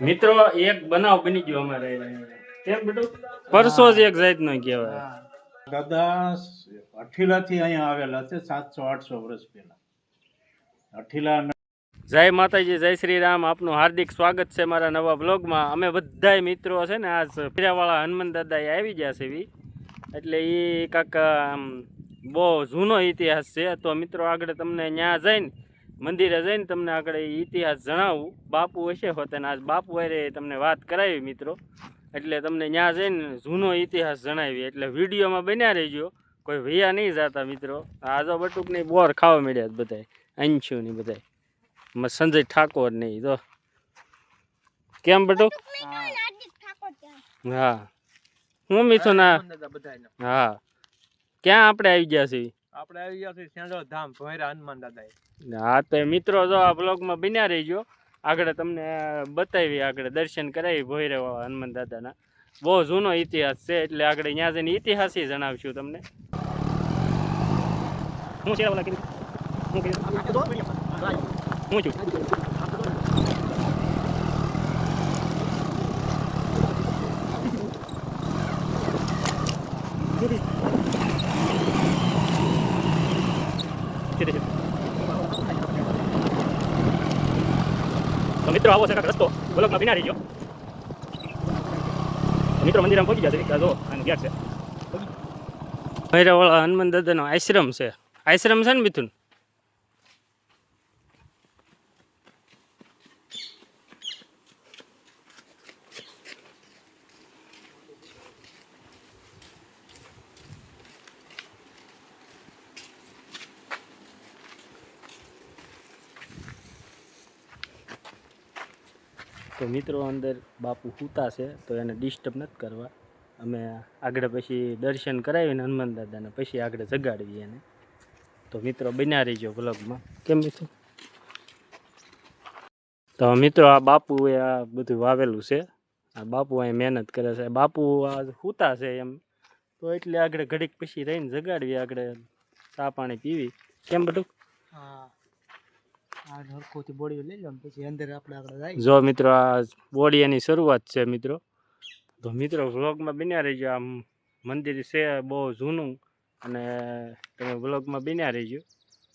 મિત્રો એક બનાવ બની ગયો અમારે. કેમ બેટું? પરસો જ એક જાતનો કહેવાય. દાદા અઠીલાથી અહીંયા આવેલા છે સાતસો આઠસો વર્ષ પહેલા. અઠીલા જય માતાજી જય શ્રી રામ આપનું હાર્દિક સ્વાગત છે મારા નવા બ્લોગમાં અમે બધાય મિત્રો છે ને આજ ફેરાવાળા હનુમાન દાદા એ આવી ગયા છે એવી એટલે એ કાંક બહુ જૂનો ઇતિહાસ છે. તો મિત્રો આગળ તમને ત્યાં જઈને મંદિરે જઈને તમને આગળ ઇતિહાસ જણાવું. બાપુ હશે હોત અને આજ બાપુ અરે તમને વાત કરાવી મિત્રો. એટલે તમને ત્યાં જઈને જૂનો ઇતિહાસ જણાવી એટલે વિડીયોમાં બન્યા રહેજો. કોઈ ભૈયા નહીં જતા મિત્રો. આજો બટુકની બોર ખાવા મળ્યા બધાય. અંશું ની બધાય. મ- સંજય ઠાકોર નહીં તો કેમ બટુક? હા. હું મિથુના હા. ક્યાં આપણે આવી ગયા છીએ? આપણે આવી ગયા છે સેંડો ધામ ભોયરા હનુમાન દાદા હા તો મિત્રો જો આ બ્લોગમાં બન્યા રહીજો. આગળ તમને બતાવી આગળ દર્શન કરાવી ભોયરે હનુમાન દાદાના. બહુ જૂનો ઇતિહાસ છે એટલે આગળ ત્યાં જઈને ઇતિહાસ જણાવશું તમને. હું છે હું છે. મિત્રો, આવો છે રસ્તો. બ્લોકમાં બિના રહી ગયો. મિત્રો મંદિરમાં પહોંચી ગયા છે. જો, આનું ગેટ છે. હનુમાન દાદાનો આશ્રમ છે. આશ્રમ છે ને મિથુન? તો મિત્રો અંદર બાપુ સૂતા છે, તો એને ડિસ્ટર્બ નથી કરવા. અમે આગળ પછી દર્શન કરાવીને હનુમાન દાદાને પછી આગળ જગાડવી એને. તો મિત્રો બન્યા રહીજો બ્લોગમાં કેમ મિત્રો? તો મિત્રો આ બાપુએ આ બધું વાવેલું છે. આ બાપુ અહીં મહેનત કરે છે. બાપુ આ સૂતા છે એમ. તો એટલે આગળ ઘડીક પછી રહીને જગાડવી આગળ ચા પાણી પીવી. કેમ બધું? હા. જો મિત્રો આ બોડી એની શરૂઆત છે મિત્રો. તો મિત્રો વ્લોગમાં બન્યા રહીજો. આમ મંદિર છે બહુ જૂનું અને તમે વ્લોગમાં બન્યા રહીજો.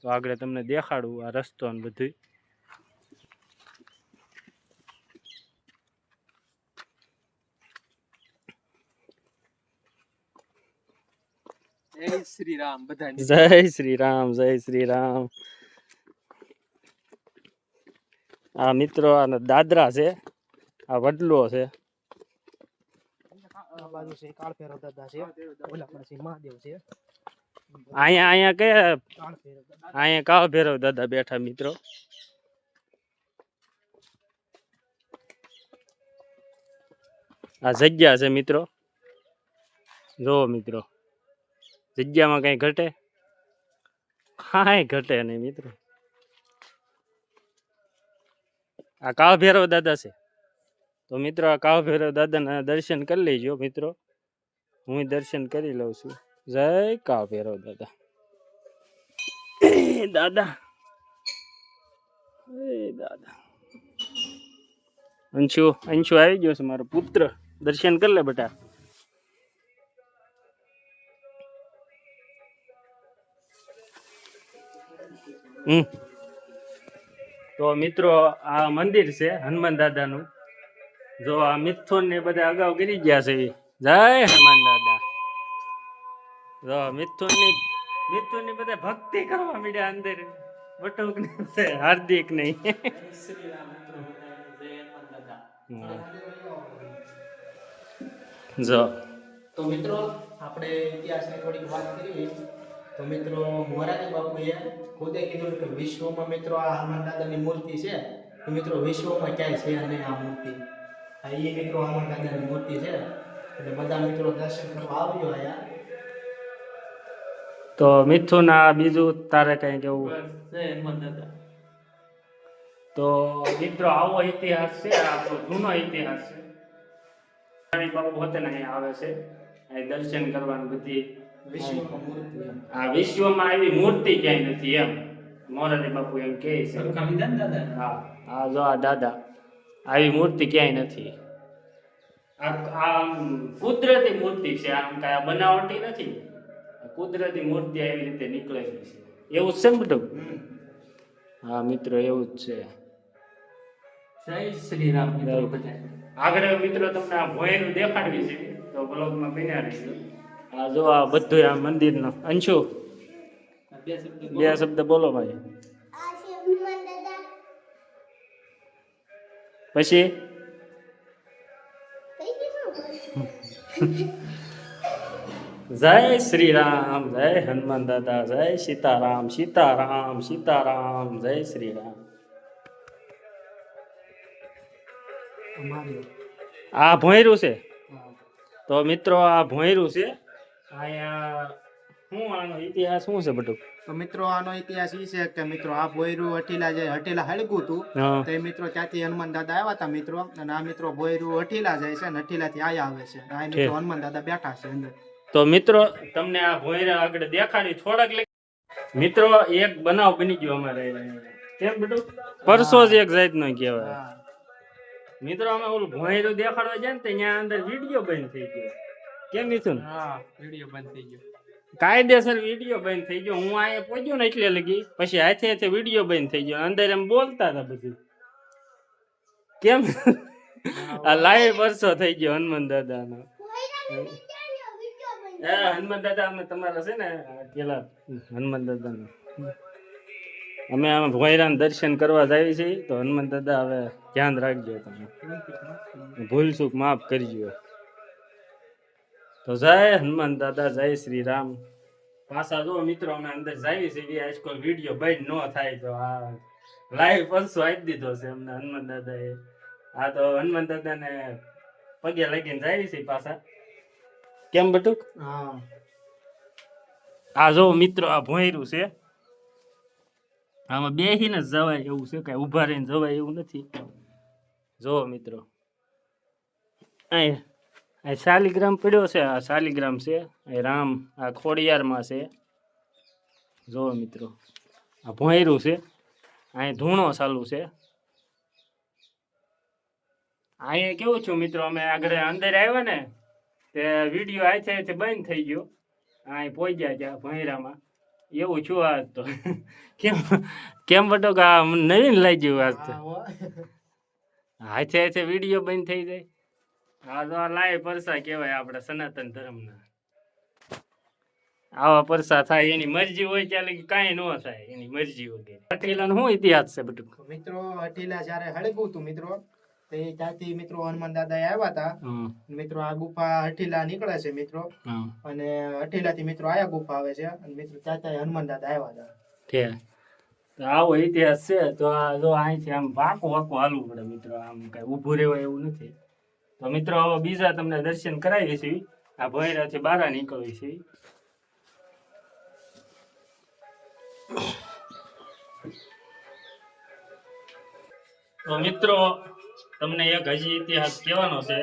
તો આગળ તમને દેખાડું આ રસ્તો ને બધું જય શ્રી રામ બધા જય શ્રી રામ જય શ્રી રામ. આ મિત્રો આ દાદરા છે આ વડલો છે. આ બાજુ છે કાળ ભૈરવ દાદા છે ઓલા પણ છે મહાદેવ છે. અહીંયા અહીંયા કયા કાળ ભૈરવ દાદા. અહીંયા કાળ ભૈરવ દાદા બેઠા મિત્રો. આ જગ્યા છે મિત્રો. જુઓ મિત્રો જગ્યામાં કઈ ઘટે? કાંઈ ઘટે નહીં મિત્રો. આ કાળ ભૈરવ દાદા છે. તો મિત્રો આ કાળ ભૈરવ દાદાના દર્શન કરી લેજો મિત્રો. હું દર્શન કરી લઉં છું. જય કાળ ભૈરવ દાદા દાદા. એ દાદા. અંશુ અંશુ આવી ગયો છે મારો પુત્ર. દર્શન કરી લે બેટા. હમ. તો મિત્રો, આ મંદિર છે હનુમાન દાદાનું. જો આ મિથુન ને બધા અગાઉ ગીરી ગયા છે જય હનુમાન દાદા. જો મિથુનની મિથુનની બધા ભક્તિ કરવા માંડ્યા અંદર. બટુક ને હાર્દિક નહીં જો. તો મિત્રો, આપણે ઇતિહાસની થોડીક વાત કરીએ. તો મિત્રો મોરારી બાપુએ ખુદે કીધું કે વિશ્વમાં મિત્રો આ હનુમાન દાદાની મૂર્તિ છે. તો મિત્રો વિશ્વમાં ક્યાંય છે નહીં આ મૂર્તિ? આ એ મિત્રો હનુમાન દાદાની મૂર્તિ છે. એટલે બધા મિત્રો દર્શન કરવા આવ્યો આયા તો મિથુન આ બીજું તારે કઈ કેવું? તો મિત્રો આવો ઇતિહાસ છે આ આપણો જૂનો ઇતિહાસ છે. બાપુ હોતે ને અહીંયા આવે છે. અહીં દર્શન કરવાની બધી આ વિશ્વમાં આવી મૂર્તિ ક્યાંય નથી એમ. મોરારી બાપુ એમ કહે છે. હા. હા જો આ દાદા. આવી મૂર્તિ ક્યાંય નથી. આ કુદરતી મૂર્તિ છે. આમ કાંઈ આ બનાવટી નથી. આ કુદરતી મૂર્તિ આવી રીતે નીકળેલી છે. એવું જ છે ને બધું? હા મિત્રો એવું જ છે. જય શ્રી રામ મિત્રો આગળ મિત્રો તમને આ ભોયરું દેખાડવી છે. તો બ્લોગમાં બન્યા રહીશું આ જો આ બધું આ મંદિરનો. અંશુ બે શબ્દ બોલો ભાઈ. પછી? જય શ્રી રામ જય હનુમાન દાદા જય સીતારામ સીતારામ સીતારામ જય શ્રી રામ આ ભોંયરું છે? તો મિત્રો આ ભોંયરું છે? શું આનો ઇતિહાસ શું છે તો મિત્રો આનો ઇતિહાસ એ છે કે મિત્રો આ ભોયરું હઠીલા જાય હઠીલા હળગું હતું તો એ મિત્રો ત્યાંથી હનુમાન દાદા આવ્યા હતા મિત્રો અને આ મિત્રો ભોયરું હઠીલા જાય છે અને હઠીલાથી આયા આવે છે. આ મિત્રો હનુમાન દાદા બેઠા છે અંદર. તો મિત્રો તમને આ ભોયરા આગળ દેખાડી થોડાક મિત્રો એક બનાવ બની ગયો અમારે. કેમ બધું પરસો જ એક જાતનો કહેવાય. હા. મિત્રો અમે ઓલું ભોયરું દેખાડવા જાય ને ત્યાં અંદર વીડિયો બંધ થઈ ગયો. કેમ મિથુન હા વિડિયો બંધ થઈ ગયો. કાયદેસર વીડિયો બંધ થઈ ગયો. હું અહીંયા પહોંચ્યો ને એટલે લગી. પછી હાથે હાથે વીડિયો બંધ થઈ ગયો. અંદર એમ બોલતા હતા બધું. કેમ? આ લાઈવ વર્ષો થઈ ગયો હનુમાન દાદાનો. એ હનુમાન દાદા અમે તમારા છે ને પેલા હનુમાન દાદાનો. અમે આમ ભોયરાના દર્શન કરવા જઈએ છીએ. તો હનુમાન દાદા હવે ધ્યાન રાખજો તમે. ભૂલ ચૂક માફ કરજો. તો જય હનુમાન દાદા જય શ્રી રામ પાછા જો મિત્રો અમે અંદર જઈએ છે આજકાલ વીડિયો બંધ ન થાય તો આ લાઈવ પરસો આપી દીધો છે અમને હનુમાન દાદાએ. આ તો હનુમાન દાદાને પગે લાગીને જઈએ છે પાછા. કેમ બટુક? હા. આ જો મિત્રો આ ભોંયરું છે. આમાં બેસીને જ જવાય એવું છે કાંઈ ઊભા રહીને જવાય એવું નથી. જો મિત્રો અહીં અહીં શાલિગ્રામ પડ્યો છે આ શાલિગ્રામ છે અહીં રામ આ ખોડિયારમાં છે. જો મિત્રો આ ભોંયરું છે અહીં ધૂણો ચાલુ છે. અહીંયા કેવું છું મિત્રો અમે આગળ અંદર આવ્યા ને તે વીડિયો આય છે બંધ થઈ ગયો. અહીં પહોંચ્યા ત્યાં ભોંયરામાં. એવું છું આજ તો. કેમ કેમ બટો કે આ મને ગયું આજ તો. હાથે હાથે વીડિયો બંધ થઈ જાય. આ તો આ લાય પરસા કહેવાય આપણે સનાતન ધર્મના. આવા પરસા થાય એની મરજી હોય ત્યારે કાંઈ ન થાય એની મરજી વગેરે. પટેલાનો શું ઇતિહાસ છે બધું? મિત્રો હઠીલા જ્યારે હળગું હતું મિત્રો તો એ ત્યાંથી મિત્રો હનુમાન દાદા આવ્યા હતા. મિત્રો આ ગુફા હઠીલા નીકળે છે મિત્રો. અને હઠીલાથી મિત્રો આયા ગુફા આવે છે અને મિત્રો ત્યાં હનુમાન દાદા આવ્યા હતા. આવો ઇતિહાસ છે તો આ જો અહીંથી આમ વાંકો વાંકો હાલવું પડે મિત્રો. આમ કઈ ઊભું રહેવાય એવું નથી. તો મિત્રો બીજા તમને દર્શન કરાવીએ છીએ આ ભૈરાથી બહાર નીકળીએ છીએ તો મિત્રો, તમને એક હજી ઇતિહાસ કહેવાનો છે.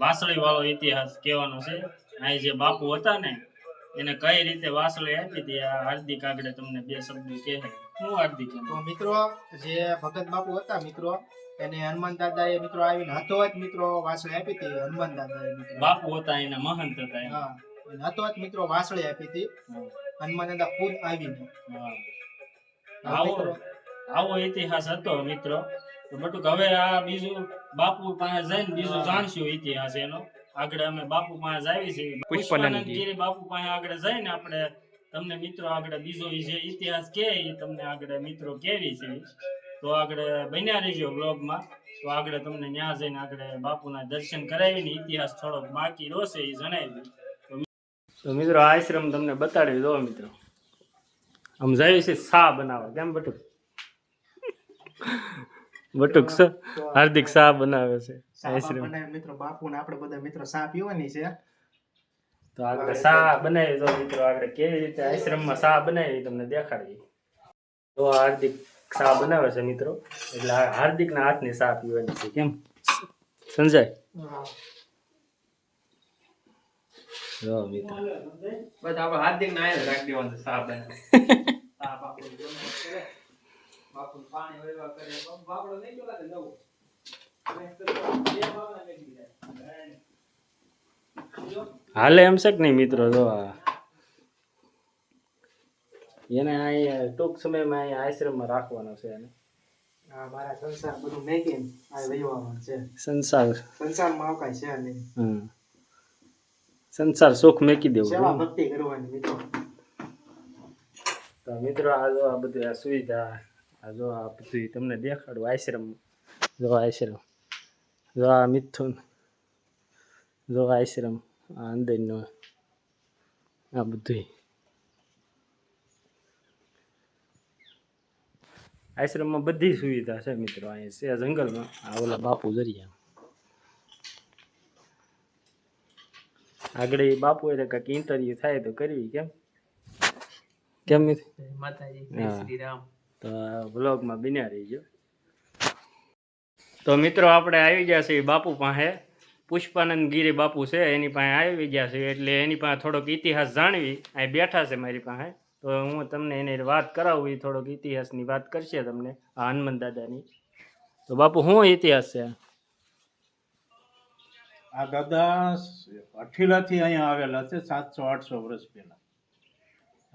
વાસળી વાળો ઇતિહાસ કહેવાનો છે. અહીં જે બાપુ હતા ને, એને કઈ રીતે વાસળી આપી હતી, આ હાર્દિક આગળ તમને બે શબ્દો કહે હું હાર્દિક તો મિત્રો, જે ભગત બાપુ હતા, મિત્રો એને હનુમાન દાદાએ મિત્રો આવીને હાથોહાથ મિત્રો વાસળી આપી હતી હનુમાન દાદા બાપુ હતા એના મહંત હતા હા હતો જ મિત્રો વાસળી આપી હતી. હનુમાન દાદા ખુદ આવીને. આવો આવો ઇતિહાસ હતો મિત્રો. તો બટુક હવે આ બીજું બાપુ પાસે જઈને બીજું જાણશું ઇતિહાસ એનો. આગળ અમે બાપુ પાસે આવી છીએ. પુષ્પાનંદગીરી બાપુ પાસે આગળ જઈને આપણે તમને મિત્રો આગળ બીજો જે ઇતિહાસ કે તમને આગળ મિત્રો કેવી છે. તો આગળ બન્યા રહેજો બ્લોગમાં તો આગળ તમને ત્યાં જઈને આગળ બાપુના દર્શન કરાવીને ઇતિહાસ થોડોક બાકી રહેશે એ જણાવી તો મિત્રો આશ્રમ તમને બતાડી દો મિત્રો. આમ જાય છે સા બનાવવા. કેમ બટુક? બટુક સર હાર્દિક સા બનાવે છે. આશ્રમ. મિત્રો બાપુ ને આપણે બધા મિત્રો સા પીવાની છે. તો આગળ સા બનાવી દો મિત્રો. આગળ કેવી રીતે આશ્રમમાં સા બનાવી તમને દેખાડી તો હાર્દિક સા બનાવે છે મિત્રો. એટલે આ હાર્દિકના હાથની સા પીવાની છે કેમ? સમજાય જો મિત્રો. બસ આપણે હાર્દિક ના આયા રાખી દેવાનું સાપ બનાવી સાપ આપણું જમવાનું પાણી વહેવા કરે. બાપડો નહીં જોલા કે નવો? હાલે એમ છે કે નહીં મિત્રો? જો આ એને અહીંયા ટૂંક સમયમાં અહીંયા આશ્રમમાં રાખવાનો છે એને. આ મારા સંસાર બધું મેકીને આ વહીવાનું છે. સંસાર. સંસારમાં અવકાશ છે નહીં સંસાર સુખ મેકી દેવું સેવા ભક્તિ કરવાની મિત્રો. તો મિત્રો આ જો આ બધું આ સુવિધા આ જો આ બધું તમને દેખાડું આશ્રમ. જો આશ્રમ. જો આ મિથુન. જો આશ્રમ. આ અંદરનો આ બધું આશ્રમમાં બધી સુવિધા છે મિત્રો અહીંયા છે જંગલમાં. આ ઓલા બાપુ જરિયા આગળ એ બાપુ એટલે કાંઈક ઇન્ટરવ્યુ થાય તો કરવી કેમ? કેમ મિત્ર? માતાજી જય શ્રી રામ તો વ્લોગમાં બન્યા રહીજો. તો મિત્રો આપણે આવી ગયા છીએ બાપુ પાસે. પુષ્પાનંદ ગીરી બાપુ છે એની પાસે આવી ગયા છે એટલે એની પાસે થોડોક ઇતિહાસ જાણવી. અહીં બેઠા છે મારી પાસે. તો હું તમને એની વાત કરાવું એ થોડોક ઇતિહાસની વાત કરશે તમને, આ હનુમાન દાદાની. તો બાપુ શું ઇતિહાસ છે? આ દાદા અઠીલાથી અહીંયા આવેલા છે, સાતસો, આઠસો વર્ષ પહેલા.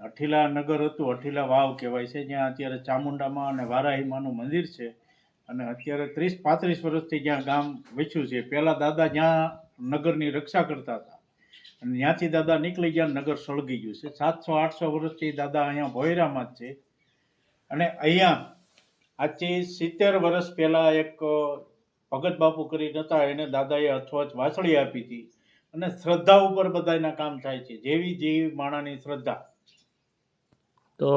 અઠીલા નગર હતું, અઠીલા વાવ કહેવાય છે, જ્યાં અત્યારે ચામુંડામાં અને વારાહીમાનું મંદિર છે. અને અત્યારે ત્રીસ, પાંત્રીસ વર્ષથી જ્યાં ગામ વેચ્યું છે. પહેલાં દાદા જ્યાં નગરની રક્ષા કરતા હતા. અને ત્યાંથી દાદા નીકળી ગયા નગર સળગી ગયું છે. સાતસો, આઠસો વર્ષથી દાદા અહીંયા ભોયરામાં જ છે. અને અહીંયા આજથી સિત્તેર વર્ષ પહેલાં એક ભગત બાપુ કરી નતા એને દાદાએ અથવાચ વાસળી આપી હતી. અને શ્રદ્ધા ઉપર બધાયના કામ થાય છે. જેવી જેવી માણાની શ્રદ્ધા. તો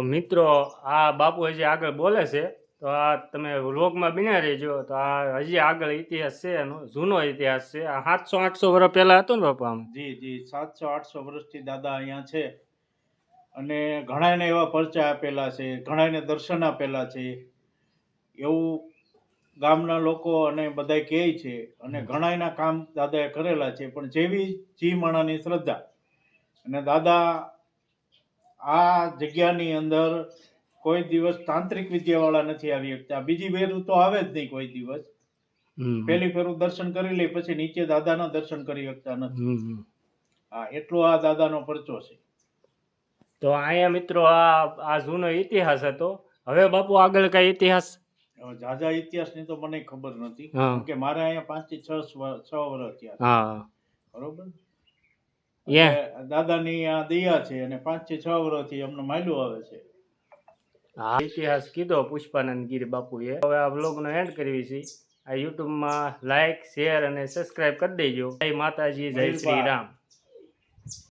મિત્રો, આ બાપુ હજી આગળ બોલે છે તો આ તમે વ્લોગમાં બિના રહેજો. તો આ હજી આગળ ઇતિહાસ છે એનો જૂનો ઇતિહાસ છે. આ સાતસો આઠસો વર્ષ પહેલા હતો ને બાપા આમ. જી જી સાતસો આઠસો વર્ષથી દાદા અહીંયા છે. અને ઘણાને એવા પરચા આપેલા છે ઘણાને દર્શન આપેલા છે. એવું ગામના લોકો અને બધાય કહે છે અને ઘણાયના કામ દાદાએ કરેલા છે પણ જેવી જી માણાની શ્રદ્ધા. અને દાદા આ જગ્યાની અંદર કોઈ દિવસ તાંત્રિક વિદ્યાવાળા નથી આવી શકતા. બીજી ફેરું તો આવે જ નહીં કોઈ દિવસ. પેલી ફેરું દર્શન કરી લે પછી નીચે દાદાના દર્શન કરી શકતા નથી. હા એટલો આ દાદાનો પરચો છે. તો અહીંયા મિત્રો આ આ જૂનો ઇતિહાસ હતો. હવે બાપુ આગળ કઈ ઇતિહાસ? જાજા ઇતિહાસ ઇતિહાસની તો મને ખબર નથી. કે મારે અહીંયા પાંચથી છ છ વર્ષ થયા બરોબર? દાદાની આ દયા છે અને પાંચથી છ વર્ષથી અમને માલ્યું આવે છે. આ ઇતિહાસ કીધો પુષ્પાનંદ ગીરી બાપુએ. હવે આ વ્લોગનો એન્ડ કરવી છે. આ યુટ્યુબમાં લાઈક શેર અને સબસ્ક્રાઈબ કરી દેજો. જય માતાજી જય શ્રી રામ